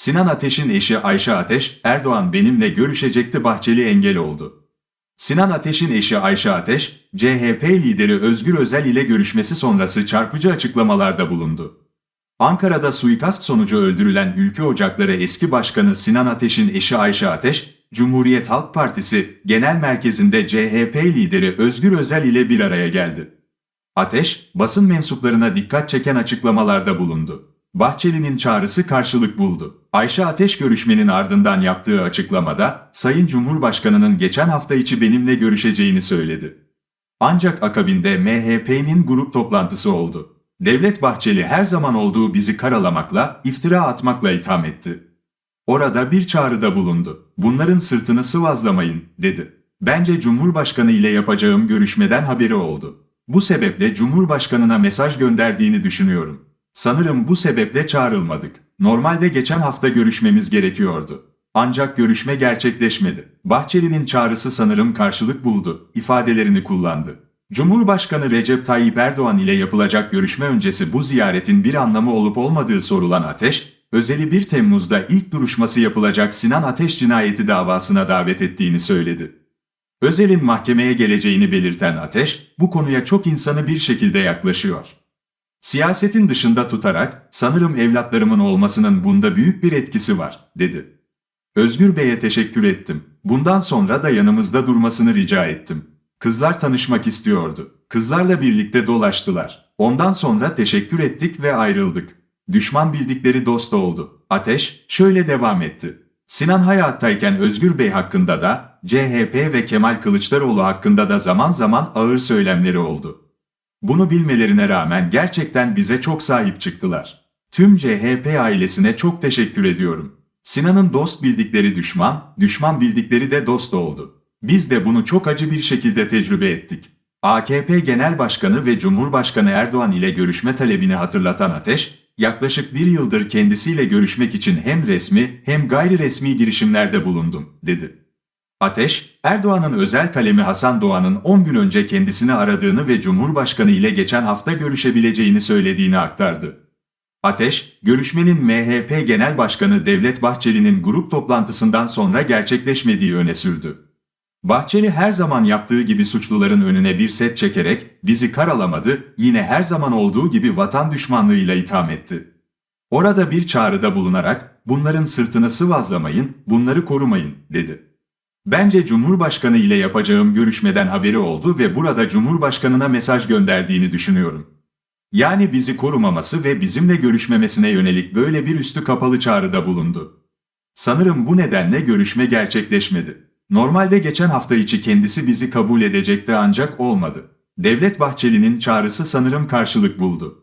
Sinan Ateş'in eşi Ayşe Ateş, Erdoğan benimle görüşecekti Bahçeli engel oldu. Sinan Ateş'in eşi Ayşe Ateş, CHP lideri Özgür Özel ile görüşmesi sonrası çarpıcı açıklamalarda bulundu. Ankara'da suikast sonucu öldürülen Ülke Ocakları eski başkanı Sinan Ateş'in eşi Ayşe Ateş, Cumhuriyet Halk Partisi Genel Merkezi'nde CHP lideri Özgür Özel ile bir araya geldi. Ateş, basın mensuplarına dikkat çeken açıklamalarda bulundu. Bahçeli'nin çağrısı karşılık buldu. Ayşe Ateş görüşmenin ardından yaptığı açıklamada, Sayın Cumhurbaşkanı'nın geçen hafta içi benimle görüşeceğini söyledi. Ancak akabinde MHP'nin grup toplantısı oldu. Devlet Bahçeli her zaman olduğu bizi karalamakla, iftira atmakla itham etti. Orada bir çağrıda bulundu. Bunların sırtını sıvazlamayın, dedi. Bence Cumhurbaşkanı ile yapacağım görüşmeden haberi oldu. Bu sebeple Cumhurbaşkanına mesaj gönderdiğini düşünüyorum. Sanırım bu sebeple çağrılmadık. Normalde geçen hafta görüşmemiz gerekiyordu. Ancak görüşme gerçekleşmedi. Bahçeli'nin çağrısı sanırım karşılık buldu, ifadelerini kullandı. Cumhurbaşkanı Recep Tayyip Erdoğan ile yapılacak görüşme öncesi bu ziyaretin bir anlamı olup olmadığı sorulan Ateş, Özel'i 1 Temmuz'da ilk duruşması yapılacak Sinan Ateş cinayeti davasına davet ettiğini söyledi. Özel'in mahkemeye geleceğini belirten Ateş, bu konuya çok insanı bir şekilde yaklaşıyor. Siyasetin dışında tutarak, sanırım evlatlarımın olmasının bunda büyük bir etkisi var, dedi. Özgür Bey'e teşekkür ettim. Bundan sonra da yanımızda durmasını rica ettim. Kızlar tanışmak istiyordu. Kızlarla birlikte dolaştılar. Ondan sonra teşekkür ettik ve ayrıldık. Düşman bildikleri dost oldu. Ateş şöyle devam etti. Sinan hayattayken Özgür Bey hakkında da, CHP ve Kemal Kılıçdaroğlu hakkında da zaman zaman ağır söylemleri oldu. Bunu bilmelerine rağmen gerçekten bize çok sahip çıktılar. Tüm CHP ailesine çok teşekkür ediyorum. Sinan'ın dost bildikleri düşman, düşman bildikleri de dost oldu. Biz de bunu çok acı bir şekilde tecrübe ettik. AKP Genel Başkanı ve Cumhurbaşkanı Erdoğan ile görüşme talebini hatırlatan Ateş, yaklaşık bir yıldır kendisiyle görüşmek için hem resmi hem gayri resmi girişimlerde bulundum, dedi. Ateş, Erdoğan'ın özel kalemi Hasan Doğan'ın 10 gün önce kendisini aradığını ve Cumhurbaşkanı ile geçen hafta görüşebileceğini söylediğini aktardı. Ateş, görüşmenin MHP Genel Başkanı Devlet Bahçeli'nin grup toplantısından sonra gerçekleşmediği öne sürdü. Bahçeli her zaman yaptığı gibi suçluların önüne bir set çekerek bizi karalamadı, yine her zaman olduğu gibi vatan düşmanlığıyla itham etti. Orada bir çağrıda bulunarak bunların sırtını sıvazlamayın, bunları korumayın, dedi. Bence Cumhurbaşkanı ile yapacağım görüşmeden haberi oldu ve burada Cumhurbaşkanına mesaj gönderdiğini düşünüyorum. Yani bizi korumaması ve bizimle görüşmemesine yönelik böyle bir üstü kapalı çağrıda bulundu. Sanırım bu nedenle görüşme gerçekleşmedi. Normalde geçen hafta içi kendisi bizi kabul edecekti ancak olmadı. Devlet Bahçeli'nin çağrısı sanırım karşılık buldu.